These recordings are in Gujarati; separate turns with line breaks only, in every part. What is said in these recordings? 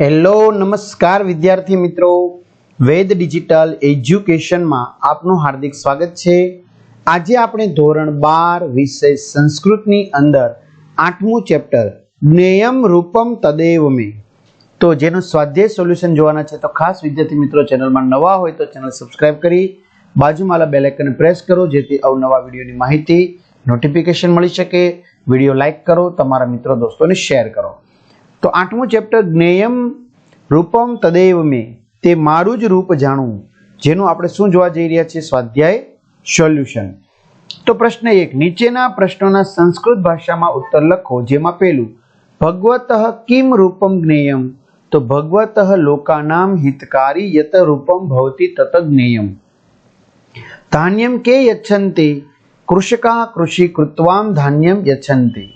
હેલો, નમસ્કાર વિદ્યાર્થી મિત્રો. વેદ ડિજિટલ એજ્યુકેશનમાં આપનું હાર્દિક સ્વાગત છે. આજે આપણે ધોરણ બાર વિષય સંસ્કૃતની અંદર આઠમું ચેપ્ટર, જ્ઞેયમ રૂપમ તદેવમે. તો જેનું સ્વાધ્યાય સોલ્યુશન જોવાના છે, તો ખાસ વિદ્યાર્થી મિત્રો ચેનલમાં નવા હોય તો ચેનલ સબસ્ક્રાઇબ કરી, બાજુમાં બેલ આઇકન પ્રેસ કરો, જેથી અવનવા વિડીયોની માહિતી નોટિફિકેશન મળી શકે. વીડિયો લાઇક કરો, તમારા મિત્રો, દોસ્તોને શેર કરો. તો આઠમું ચેપ્ટર જ્ઞેયમ રૂપમ તદેવ મે. તે મારું જ રૂપ જાણવું જેનું આપણે શું જોવા જઈ રહ્યા છીએ? સ્વાધ્યાય સોલ્યુશન તો પ્રશ્ન એક, નીચેના પ્રશ્નોના સંસ્કૃત ભાષામાં ઉત્તર લખો, જેમાં પેલું, ભગવત કિમ રૂપમ જ્ઞેયમ? તો ભગવત લોકાનામ હિતકારી યત રૂપમ ભવતી તત જ્ઞેયમ. ધાન્યમ કે યચ્છન્તિ કૃષકા કૃષિ કૃત્વામ ધાન્યમ યચ્છન્તિ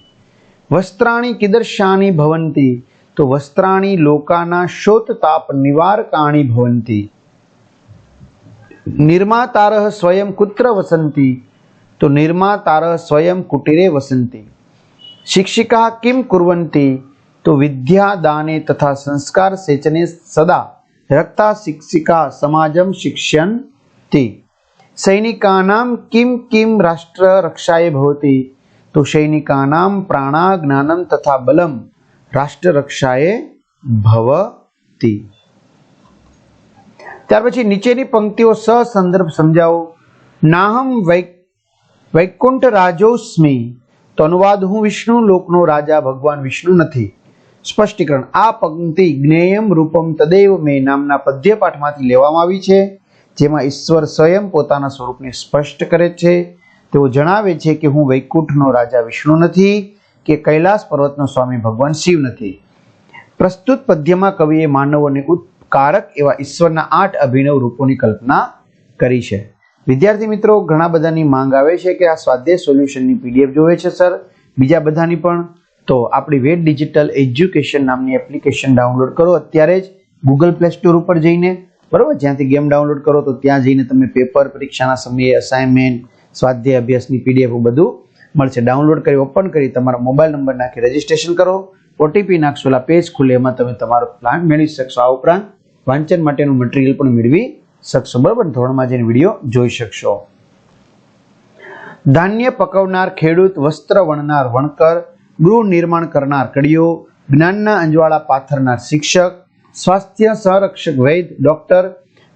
વસ્ત્રાણી કિદર્શાની ભવંતી, તો વસ્ત્રાણી લોકાના શોત તાપ નિવારકાણી ભવંતી. નિર્માતાર સ્વયં કુત્ર વસંતી, તો નિર્માતાર સ્વયં કુટીરે વસંતી. શિક્ષિકા કિમ કુર્વન્તિ તો વિદ્યા દાને તથા સંસ્કાર સેચને સદા રક્તા શિક્ષિકા સમાજમ શિક્ષ્યન્તિ સૈનિકાનામ કિમ કિમ રાષ્ટ્ર રક્ષાએ ભવતી તો સૈનિકાનામ પ્રાણા જ્ઞાનમ તથા બલમ રાષ્ટ્રરક્ષાએ ભવતી. ત્યાર પછી નીચેની પંક્તિઓ સસંદર્ભ સમજાવો. નાહમ વૈકુંઠ રાજોસ્મી તો અનુવાદ હું વિષ્ણુ, લોકનો રાજા, ભગવાન વિષ્ણુ નથી. સ્પષ્ટીકરણ, આ પંક્તિ જ્ઞેયમ રૂપમ તદેવ મે નામના પદ્યપાઠમાંથી લેવામાં આવી છે, જેમાં ઈશ્વર સ્વયં પોતાના સ્વરૂપને સ્પષ્ટ કરે છે. તેઓ જણાવે છે કે હું વૈકુંઠનો રાજા વિષ્ણુ નથી, કે કૈલાસ પર્વતનો સ્વામી ભગવાન શિવ નથી. પ્રસ્તુત પદ્યમાં કવિએ માનવોને ઉત્કારક એવા ઈશ્વરના આઠ અભિનવ રૂપોની કલ્પના કરી છે. વિદ્યાર્થી મિત્રો, ઘણા બધાની માંગ આવે છે કે આ સ્વાધ્યાય સોલ્યુશનની પીડીએફ જોવે છે, સર? બીજા બધાની પણ? તો આપણી વેદ ડિજિટલ એજ્યુકેશન નામની એપ્લિકેશન ડાઉનલોડ કરો અત્યારે જ ગૂગલ પ્લે સ્ટોર ઉપર જઈને. બરાબર? જ્યાંથી ગેમ ડાઉનલોડ કરો તો ત્યાં જઈને તમે પેપર પરીક્ષાના સમયે અસાઇનમેન્ટ સ્વાધ્યાય અભ્યાસની પીડીએફ બધું મળશે. ડાઉનલોડ કરી ઓપન કરી, તમારા મોબાઈલ નંબર નાખી રજીસ્ટ્રેશન કરો. ઓટીપી નાખશો પેજ ખુલે, એમાં તમે તમારો પ્લાન મેળવી શકશો. આ ઉપરાંત વાંચન માટેનું મટીરિયલ પણ મેળવી શકશો. બરાબર? ધોરણમાં જઈને વીડિયો જોઈ શકશો. ધાન્ય પકવનાર, ખેડૂત, વસ્ત્ર વણનાર, વણકર, ગૃહ નિર્માણ કરનાર, કડીઓ, જ્ઞાનના અંજવાળા, પાથરનાર શિક્ષક, સ્વાસ્થ્ય સંરક્ષક, વૈદ, ડોક્ટર,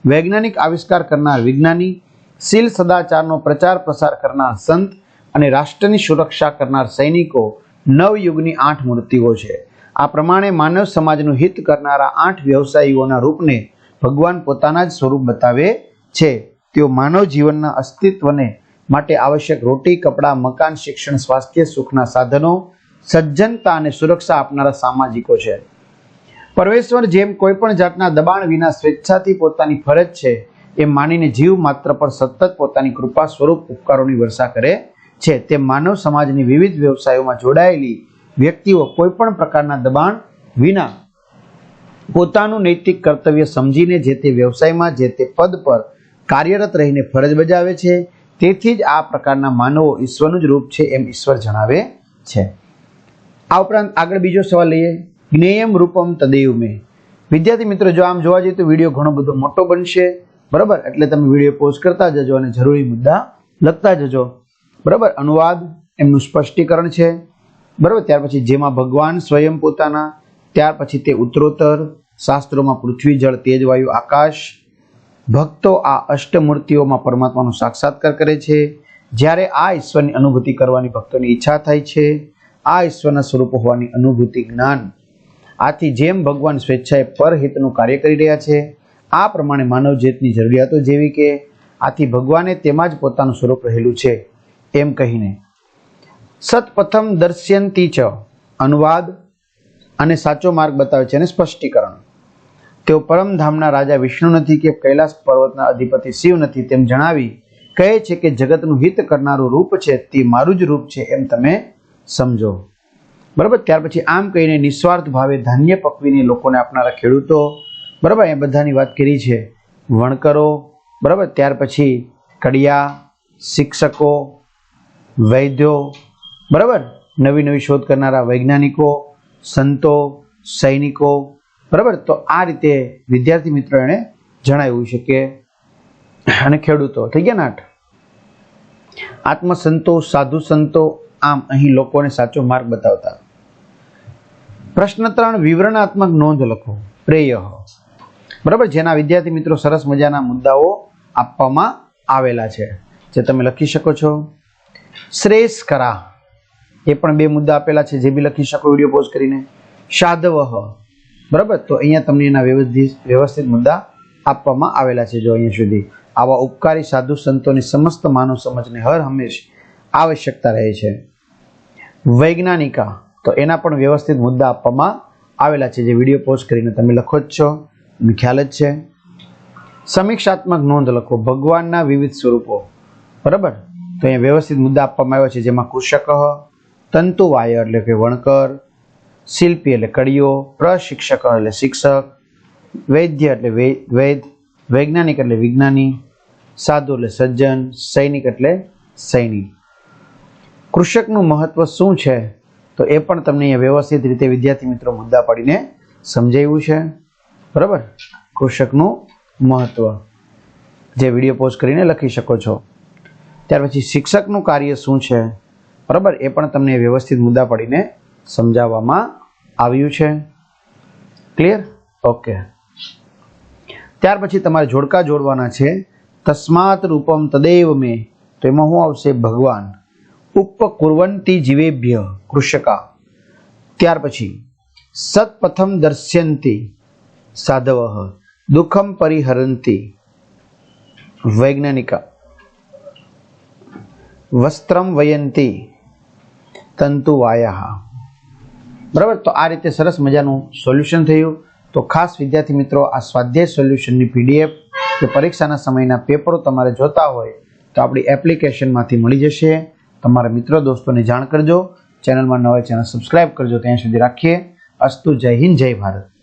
વૈજ્ઞાનિક આવિષ્કાર કરનાર વિજ્ઞાની શીલ સદાચારનો પ્રચાર પ્રસાર કરનાર સંત અને રાષ્ટ્રની સુરક્ષા કરનાર સૈનિકો નવયુગની આઠ મૂર્તિઓ છે. આ પ્રમાણે માનવ સમાજનું હિત કરનારા આઠ વ્યવસાયીઓના રૂપને ભગવાન પોતાના જ સ્વરૂપ બતાવે છે. તેઓ માનવ જીવનના અસ્તિત્વને માટે આવશ્યક રોટી, કપડાં, મકાન, શિક્ષણ, સ્વાસ્થ્ય, સુખના સાધનો, સજ્જનતા અને સુરક્ષા આપનારા સામાજિકો છે. પરમેશ્વર જેમ કોઈ પણ જાતના દબાણ વિના સ્વેચ્છાથી પોતાની ફરજ છે એમ માનીને જીવ માત્ર પર સતત પોતાની કૃપા સ્વરૂપ ઉપકારોની વર્ષા કરે છે. તે માનવ સમાજની વિવિધ વ્યવસાયોમાં જોડાયેલી વ્યક્તિઓ કોઈ પણ પ્રકારના દબાણ વિના પોતાનું નૈતિક કર્તવ્ય સમજીને જે તે વ્યવસાયમાં જે તે પદ પર કાર્યરત રહીને ફરજ બજાવે છે, તેથી જ આ પ્રકારના માનવો ઈશ્વરનું જ રૂપ છે એમ ઈશ્વર જણાવે છે. આ ઉપરાંત આગળ બીજો સવાલ લઈએ. જ્ઞેયમ રૂપમ તદેવ મેં વિદ્યાર્થી મિત્રો, જો આમ જોવા જઈએ તો વીડિયો ઘણો બધો મોટો બનશે. બરાબર? એટલે તમે વીડિયો પોઝ કરતા જજો અને જરૂરી મુદ્દા લખતા જજો. બરાબર? અનુવાદ એમનું સ્પષ્ટીકરણ છે. બરાબર? ત્યાર પછી જેમાં ભગવાન સ્વયં પોતાના, ત્યાર પછી તે ઉત્તરોત્તર, શાસ્ત્રોમાં પૃથ્વી, જળ, તેજ, વાયુ, આકાશ. ભક્તો આ અષ્ટમૂર્તિઓમાં પરમાત્માનો સાક્ષાત્કાર કરે છે. જ્યારે આ ઈશ્વરની અનુભૂતિ કરવાની ભક્તોની ઈચ્છા થાય છે, આ ઈશ્વરના સ્વરૂપ હોવાની અનુભૂતિ જ્ઞાન. આથી જેમ ભગવાન સ્વેચ્છાએ પરહિતનું કાર્ય કરી રહ્યા છે આ પ્રમાણે માનવ જેતની જરૂરિયાતો જેવી કે આથી ભગવાને તેમાં જ પોતાનું સ્વરૂપ રહેલું છે એમ કહીને સતપ્રથમ દર્શ્યંતી ચ, અનુવાદ અને સાચો માર્ગ બતાવે છે અને સ્પષ્ટીકરણ. તેઓ પરમધામના રાજા વિષ્ણુ નથી કે કૈલાસ પર્વતના અધિપતિ શિવ નથી તેમ જણાવી કહે છે કે જગતનું હિત કરનારું રૂપ છે તે મારું જ રૂપ છે એમ તમે સમજો. બરાબર? ત્યાર પછી આમ કહીને નિસ્વાર્થ ભાવે ધાન્ય પકવીને લોકોને આપનારા ખેડૂતો બરાબર, એ બધાની વાત કરી છે. વણકરો, બરાબર, ત્યાર પછી કડિયા, શિક્ષકો, વૈદ્યો, બરાબર, નવી નવી શોધ કરનારા વૈજ્ઞાનિકો, સંતો, સૈનિકો, બરાબર, તો આ રીતે વિદ્યાર્થી મિત્રો એણે જણાવ્યું છે કે અને ખેડૂતો, થઈ ગયા ને આઠ? આત્મસંતો સાધુ સંતો આમ અહીં લોકોને સાચો માર્ગ બતાવતા. પ્રશ્ન ત્રણ, વિવરણાત્મક નોંધ લખો. પ્રેય. બરાબર? જેના વિદ્યાર્થી મિત્રો સરસ મજાના મુદ્દાઓ આપવામાં આવેલા છે. જે તમે લખી શકો છો. શ્રેષ્ઠ કરા એ પણ બે મુદ્દા આપેલા છે, જે બી લખી શકો વીડિયો પોઝ કરીને. સાધવહ બરાબર? તો અહીંયા તમને એના વ્યવસ્થિત વ્યવસ્થિત મુદ્દા આપવામાં આવેલા છે જો અહીંયા સુધી. આવા ઉપકારી સાધુ સંતોની સમસ્ત માનવ સમજને હર હંમેશ આવશ્યકતા રહે છે. વૈજ્ઞાનિકા. તો એના પણ વ્યવસ્થિત મુદ્દા આપવામાં આવેલા છે, જે વીડિયો પોસ્ટ કરીને તમે લખો જ છો. ખ્યાલ જ છે? સમીક્ષાત્મક નોંધ લખો. ભગવાનના વિવિધ સ્વરૂપો. બરાબર? તો અહીંયા વ્યવસ્થિત મુદ્દા આપવામાં આવ્યો છે, જેમાં કૃષક, તંતુવાય એટલે કે વણકર, શિલ્પી એટલે કડીઓ, પ્રશિક્ષક એટલે શિક્ષક, વૈદ્ય એટલે વૈદ, વૈજ્ઞાનિક એટલે વિજ્ઞાની, સાધુ એટલે સજ્જન, સૈનિક એટલે સૈનિક. કૃષકનું મહત્વ શું છે? તો એ પણ તમને અહીંયા વ્યવસ્થિત રીતે વિદ્યાર્થી મિત્રો મુદ્દા પાડીને સમજાવ્યું છે. બરાબર? કૃષકનું મહત્વ. જે વીડિયો પોસ્ટ કરીને લખી શકો છો. ત્યાર પછી શિક્ષકનું કાર્ય શું છે? બરાબર? એ પણ તમને વ્યવસ્થિત મુદ્દા પડીને સમજાવવામાં આવ્યું છે. ક્લિયર ઓકે ત્યાર પછી તમારે જોડકા જોડવાના છે. તસ્માત રૂપમ તદેવ મે. તો એમાં શું આવશે? ભગવાન. ઉપકુર્વંતી જીવેભ્ય કૃષકા ત્યાર પછી સત્પથમ દર્શ્યંતી. સાધવ. દુઃખમ પરિહરંતી. વૈજ્ઞાનિકા. વસ્ત્રમ વયંતી. તંતુવાયા. બરાબર? તો આ રીતે સરસ મજાનું સોલ્યુશન થયું. તો ખાસ વિદ્યાર્થી મિત્રો, આ સ્વાધ્યાય સોલ્યુશનની પીડીએફ કે પરીક્ષાના સમયના પેપરો તમારે જોતા હોય, તો આપણી એપ્લિકેશનમાંથી મળી જશે. તમારા મિત્રો, દોસ્તોને જાણ કરજો. ચેનલમાં નવા ચેનલ સબસ્ક્રાઇબ કરજો. ત્યાં સુધી રાખીએ. અસ્તુ જય હિન્દ, જય ભારત.